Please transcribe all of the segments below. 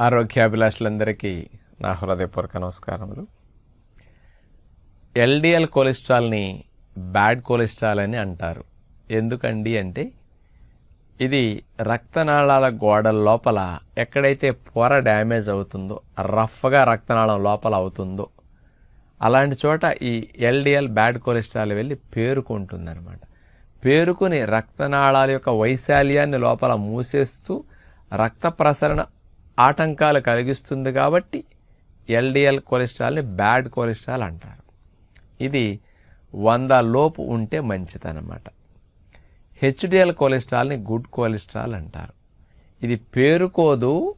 ఆరోగ్యాభిలాషులందరికీ నా హృదయపూర్వక నమస్కారములు. ఎల్డిఎల్ కొలెస్ట్రాల్ని బ్యాడ్ కొలెస్ట్రాల్ అని అంటారు. ఎందుకండి అంటే ఇది రక్తనాళాల గోడల లోపల ఎక్కడైతే పొర డ్యామేజ్ అవుతుందో రఫ్గా రక్తనాళం లోపల అవుతుందో అలాంటి చోట ఈ ఎల్డిఎల్ బ్యాడ్ కొలెస్ట్రాల్ వెళ్ళి పేరుకుంటుందన్నమాట. పేరుకుని రక్తనాళాల యొక్క వైశాల్యాన్ని లోపల మూసేస్తూ రక్త ప్రసరణ ఆటంకాలు కలిగిస్తుంది కాబట్టి ఎల్డిఎల్ కొలెస్ట్రాల్ని బ్యాడ్ కొలెస్ట్రాల్ అంటారు. ఇది వంద లోపు ఉంటే మంచిదన్నమాట. హెచ్డిఎల్ కొలెస్ట్రాల్ని గుడ్ కొలెస్ట్రాల్ అంటారు. ఇది పేరుకోదు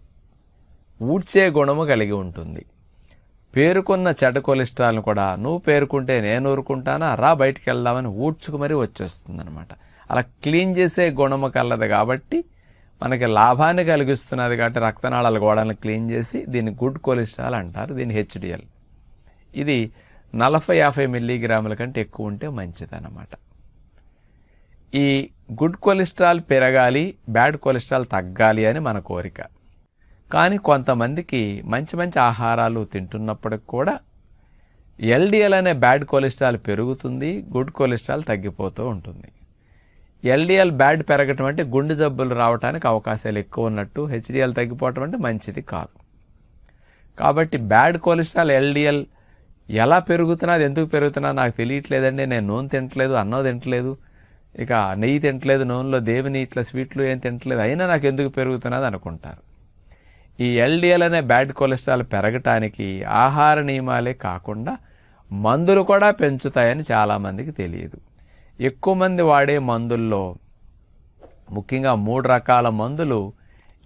ఊడ్చే గుణము కలిగి ఉంటుంది. పేరుకున్న చెడ్డ కొలెస్ట్రాల్ని కూడా నువ్వు పేరుకుంటే నేను ఊరుకుంటానా రా బయటికి వెళ్దామని ఊడ్చుకు మరీ వచ్చేస్తుంది అనమాట అలా క్లీన్ చేసే గుణము కలదు కాబట్టి మనకి లాభాన్ని కలిగిస్తున్నది కాబట్టి రక్తనాళాల గోడలను క్లీన్ చేసి దీన్ని గుడ్ కొలెస్ట్రాల్ అంటారు దీన్ని హెచ్డిఎల్. ఇది నలభై యాభై మిల్లీగ్రాముల కంటే ఎక్కువ ఉంటే మంచిదన్నమాట. ఈ గుడ్ కొలెస్ట్రాల్ పెరగాలి బ్యాడ్ కొలెస్ట్రాల్ తగ్గాలి అని మన కోరిక. కానీ కొంతమందికి మంచి మంచి ఆహారాలు తింటున్నప్పటికి కూడా ఎల్డిఎల్ అనే బ్యాడ్ కొలెస్ట్రాల్ పెరుగుతుంది గుడ్ కొలెస్ట్రాల్ తగ్గిపోతూ ఉంటుంది. ఎల్డిఎల్ బ్యాడ్ పెరగటం అంటే గుండె జబ్బులు రావడానికి అవకాశాలు ఎక్కువ ఉన్నట్టు హెచ్డిఎల్ తగ్గిపోవటం అంటే మంచిది కాదు. కాబట్టి బ్యాడ్ కొలెస్ట్రాల్ ఎల్డిఎల్ ఎలా పెరుగుతున్నది ఎందుకు పెరుగుతున్నా నాకు తెలియట్లేదండి. నేను నూనె తింటలేదు అన్నం తింటలేదు. ఇక నెయ్యి తింటలేదు నూనెలో దేవుని ఇట్లా స్వీట్లు ఏం తింటలేదు. అయినా నాకు ఎందుకు పెరుగుతున్నది అనుకుంటారు. ఈ ఎల్డిఎల్ అనే బ్యాడ్ కొలెస్ట్రాల్ పెరగటానికి ఆహార నియమాలే కాకుండా మందులు కూడా పెంచుతాయని చాలామందికి తెలియదు. ఎక్కువ మంది వాడే మందుల్లో ముఖ్యంగా మూడు రకాల మందులు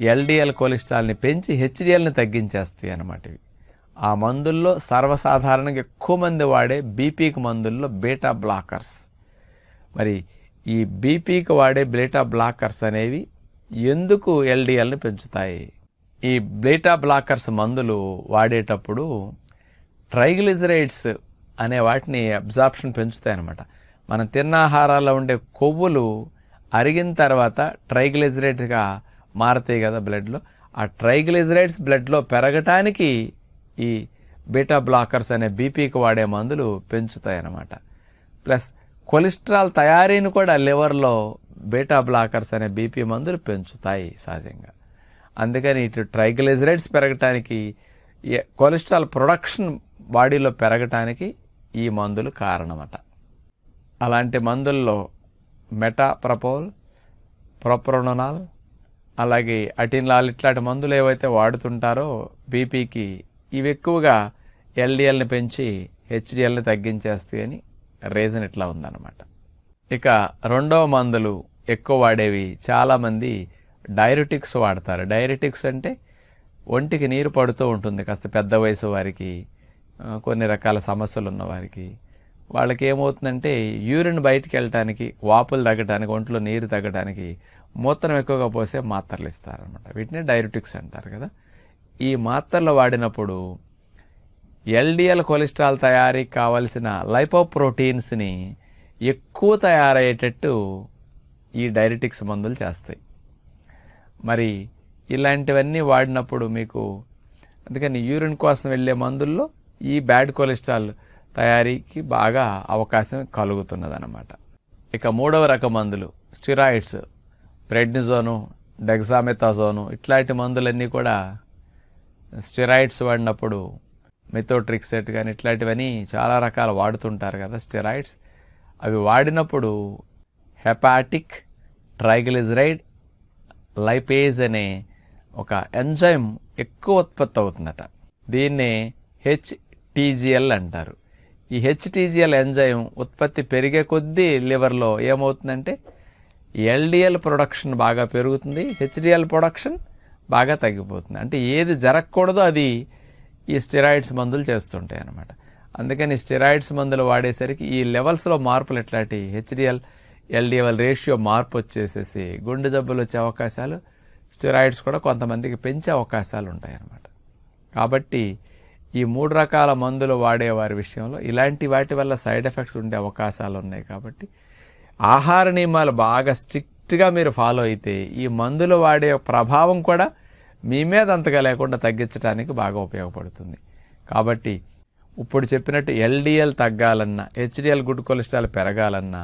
ఎల్డిఎల్ కొలెస్ట్రాల్ని పెంచి హెచ్డిఎల్ని తగ్గించేస్తాయి అన్నమాట ఇవి. ఆ మందుల్లో సర్వసాధారణంగా ఎక్కువ మంది వాడే బీపీకి మందుల్లో బీటా బ్లాకర్స్. మరి ఈ బీపీకి వాడే బీటా బ్లాకర్స్ అనేవి ఎందుకు ఎల్డిఎల్ని పెంచుతాయి? ఈ బీటా బ్లాకర్స్ మందులు వాడేటప్పుడు ట్రైగ్లిజరైడ్స్ అనే వాటిని అబ్జార్ప్షన్ పెంచుతాయి అన్నమాట. మనం తిన్న ఆహారాల్లో ఉండే కొవ్వులు అరిగిన తర్వాత ట్రైగ్లిజరైడ్గా మారుతాయి కదా బ్లడ్లో. ఆ ట్రైగ్లిజరైడ్స్ బ్లడ్లో పెరగటానికి ఈ బీటా బ్లాకర్స్ అనే బీపీకి వాడే మందులు పెంచుతాయి అన్నమాట ప్లస్ కొలెస్ట్రాల్ తయారీని కూడా లివర్లో బీటా బ్లాకర్స్ అనే బీపీ మందులు పెంచుతాయి సహజంగా. అందుకని ఇటు ట్రైగ్లిజరైడ్స్ పెరగటానికి కొలెస్ట్రాల్ ప్రొడక్షన్ బాడీలో పెరగటానికి ఈ మందులు కారణమట. అలాంటి మందుల్లో మెటాప్రపోల్ ప్రొప్రోనోనాల్ అలాగే అటిన్లాల్ ఇట్లాంటి మందులు ఏవైతే వాడుతుంటారో బీపీకి ఇవి ఎక్కువగా ఎల్డిఎల్ని పెంచి హెచ్డిఎల్ని తగ్గించేస్తాయని రీజన్ ఇట్లా ఉందన్నమాట. ఇక రెండవ మందులు ఎక్కువ వాడేవి చాలామంది డైరెటిక్స్ వాడతారు. డైరెటిక్స్ అంటే ఒంటికి నీరు పడుతూ ఉంటుంది కాస్త పెద్ద వయసు వారికి కొన్ని రకాల సమస్యలు ఉన్నవారికి వాళ్ళకి ఏమవుతుందంటే యూరిన్ బయటికి వెళ్ళటానికి వాపులు తగ్గడానికి ఒంట్లో నీరు తగ్గడానికి మూత్రం ఎక్కువగా పోసే మాత్రలు ఇస్తారనమాట వీటిని డైరెటిక్స్ అంటారు కదా. ఈ మాత్రలు వాడినప్పుడు ఎల్డిఎల్ కొలెస్ట్రాల్ తయారీకి కావలసిన లైపోప్రోటీన్స్ని ఎక్కువ తయారయ్యేటట్టు ఈ డైరెటిక్స్ మందులు చేస్తాయి. మరి ఇలాంటివన్నీ వాడినప్పుడు మీకు అందుకని యూరిన్ కోసం వెళ్ళే మందుల్లో ఈ బ్యాడ్ కొలెస్ట్రాల్ తయారీకి బాగా అవకాశం కలుగుతున్నదన్నమాట. ఇక మూడవ రకం మందులు స్టిరాయిడ్స్ ప్రెడ్నిజోను డెగ్జామెథాజోను ఇట్లాంటి మందులన్నీ కూడా స్టిరాయిడ్స్ వాడినప్పుడు మెథోట్రిక్సెట్ కానీ ఇట్లాంటివన్నీ చాలా రకాలు వాడుతుంటారు కదా స్టెరాయిడ్స్. అవి వాడినప్పుడు హెపాటిక్ ట్రైగ్లిజరైడ్ లైపేజ్ అనే ఒక ఎంజైమ్ ఎక్కువ ఉత్పత్తి అవుతుందట. దీన్నే హెచ్టీజిఎల్ అంటారు. ఈ హెచ్టీజిఎల్ ఎంజైమ్ ఉత్పత్తి పెరిగే కొద్దీ లివర్లో ఏమవుతుందంటే ఎల్డిఎల్ ప్రొడక్షన్ బాగా పెరుగుతుంది హెచ్డిఎల్ ప్రొడక్షన్ బాగా తగ్గిపోతుంది. అంటే ఏది జరగకూడదో అది ఈ స్టెరాయిడ్స్ మందులు చేస్తుంటాయి అనమాట అందుకని స్టెరాయిడ్స్ మందులు వాడేసరికి ఈ లెవెల్స్లో మార్పులు ఎట్లాంటి? హెచ్డిఎల్ ఎల్డిఎల్ రేషియో మార్పు వచ్చేసేసి గుండె జబ్బులు వచ్చే అవకాశాలు స్టెరాయిడ్స్ కూడా కొంతమందికి పెంచే అవకాశాలు ఉంటాయి అన్నమాట కాబట్టి ఈ మూడు రకాల మందులు వాడేవారి విషయంలో ఇలాంటి వాటి వల్ల సైడ్ ఎఫెక్ట్స్ ఉండే అవకాశాలు ఉన్నాయి కాబట్టి ఆహార నియమాలు బాగా స్ట్రిక్ట్గా మీరు ఫాలో అయితే ఈ మందులు వాడే ప్రభావం కూడా మీ మీద అంతగా లేకుండా తగ్గించడానికి బాగా ఉపయోగపడుతుంది. కాబట్టి ఇప్పుడు చెప్పినట్టు ఎల్డిఎల్ తగ్గాలన్నా హెచ్డిఎల్ గుడ్ కొలెస్ట్రాల్ పెరగాలన్నా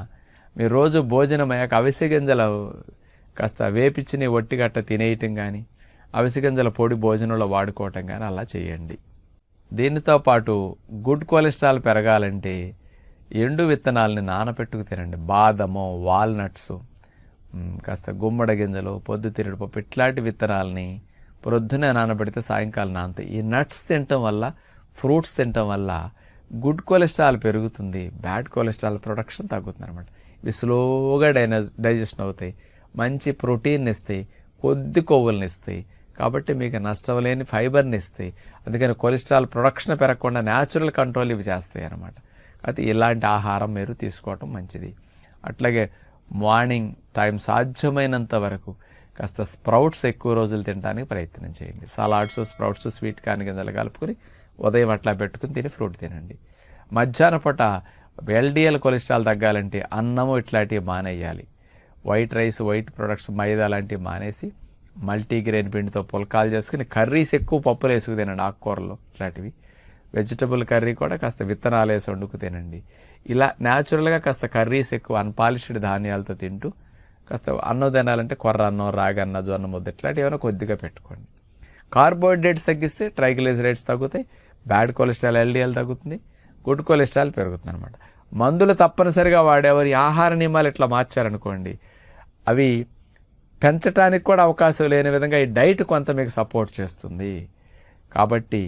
మీరు రోజు భోజనం అయ్యాక అవిసె గింజలు కాస్త వేపించిన ఒట్టిగట్ట తినేయటం కానీ అవిసె గింజల పొడి భోజనంలో వాడుకోవటం కానీ అలా చేయండి. దీనితో పాటు గుడ్ కొలెస్ట్రాల్ పెరగాలంటే ఎండు విత్తనాలని నానబెట్టుకు తినండి. బాదము వాల్నట్స్ కాస్త గుమ్మడి గింజలు పొద్దుతిరుడు పప్పు ఇట్లాంటి విత్తనాలని ప్రొద్దునే నానబెడితే సాయంకాలం నానతాయి. ఈ నట్స్ తినటం వల్ల ఫ్రూట్స్ తినటం వల్ల గుడ్ కొలెస్ట్రాల్ పెరుగుతుంది బ్యాడ్ కొలెస్ట్రాల్ ప్రొడక్షన్ తగ్గుతుంది అనమాట ఇవి స్లోగా డైన డైజెషన్ అవుతాయి మంచి ప్రోటీన్ ఇస్తాయి కొద్ది కొవ్వులను ఇస్తాయి కాబట్టి మీకు నష్టం లేని ఫైబర్ని ఇస్తాయి. అందుకని కొలెస్ట్రాల్ ప్రొడక్షన్ పెరగకుండా న్యాచురల్ కంట్రోల్ ఇవి చేస్తాయి అనమాట అయితే ఇలాంటి ఆహారం మీరు తీసుకోవటం మంచిది. అట్లాగే మార్నింగ్ టైం సాధ్యమైనంత వరకు కాస్త స్ప్రౌట్స్ ఎక్కువ రోజులు తినడానికి ప్రయత్నం చేయండి. సలాడ్స్ స్ప్రౌట్స్ స్వీట్ కాని గింజలు కలుపుకొని ఉదయం అట్లా పెట్టుకుని తిని ఫ్రూట్ తినండి. మధ్యాహ్న పూట ఎల్డిఎల్ కొలెస్ట్రాల్ తగ్గాలంటే అన్నము ఇట్లాంటివి మానేయాలి. White rice white products maida లాంటివి మానేసి మల్టీగ్రెయిన్ పిండితో పుల్కాలు చేసుకుని కర్రీస్ ఎక్కువ పప్పులు వేసుకు తినండి ఆకుకూరలు ఇట్లాంటివి. వెజిటబుల్ కర్రీ కూడా కాస్త విత్తనాలు వేసి వండుకు తినండి. ఇలా న్యాచురల్గా కాస్త కర్రీస్ ఎక్కువ అన్పాలిష్డ్ ధాన్యాలతో తింటూ కాస్త అన్నం తినాలంటే కొర్ర అన్నం రాగన్న జొన్న ముద్ద ఇట్లాంటివి ఏమైనా కొద్దిగా పెట్టుకోండి. కార్బోహైడ్రేట్స్ తగ్గిస్తే ట్రైగ్లిజరైడ్స్ తగ్గుతాయి బ్యాడ్ కొలెస్ట్రాల్ ఎల్డిఎల్ తగ్గుతుంది గుడ్ కొలెస్ట్రాల్ పెరుగుతుంది అనమాట మందులు తప్పనిసరిగా వాడేవారి ఆహార నియమాలు ఇట్లా మార్చారనుకోండి అవి పెంచడానికి కూడా అవకాశం లేని విధంగా ఈ డైట్ కొంత మీకు సపోర్ట్ చేస్తుంది. కాబట్టి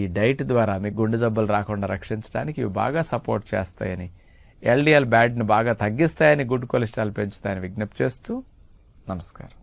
ఈ డైట్ ద్వారా మీకు గుండె జబ్బులు రాకుండా రక్షించడానికి ఇవి బాగా సపోర్ట్ చేస్తాయని ఎల్డిఎల్ బ్యాడ్ని బాగా తగ్గిస్తాయని గుడ్ కొలెస్ట్రాల్ పెంచుతాయని విజ్ఞప్తి చేస్తూ నమస్కారం.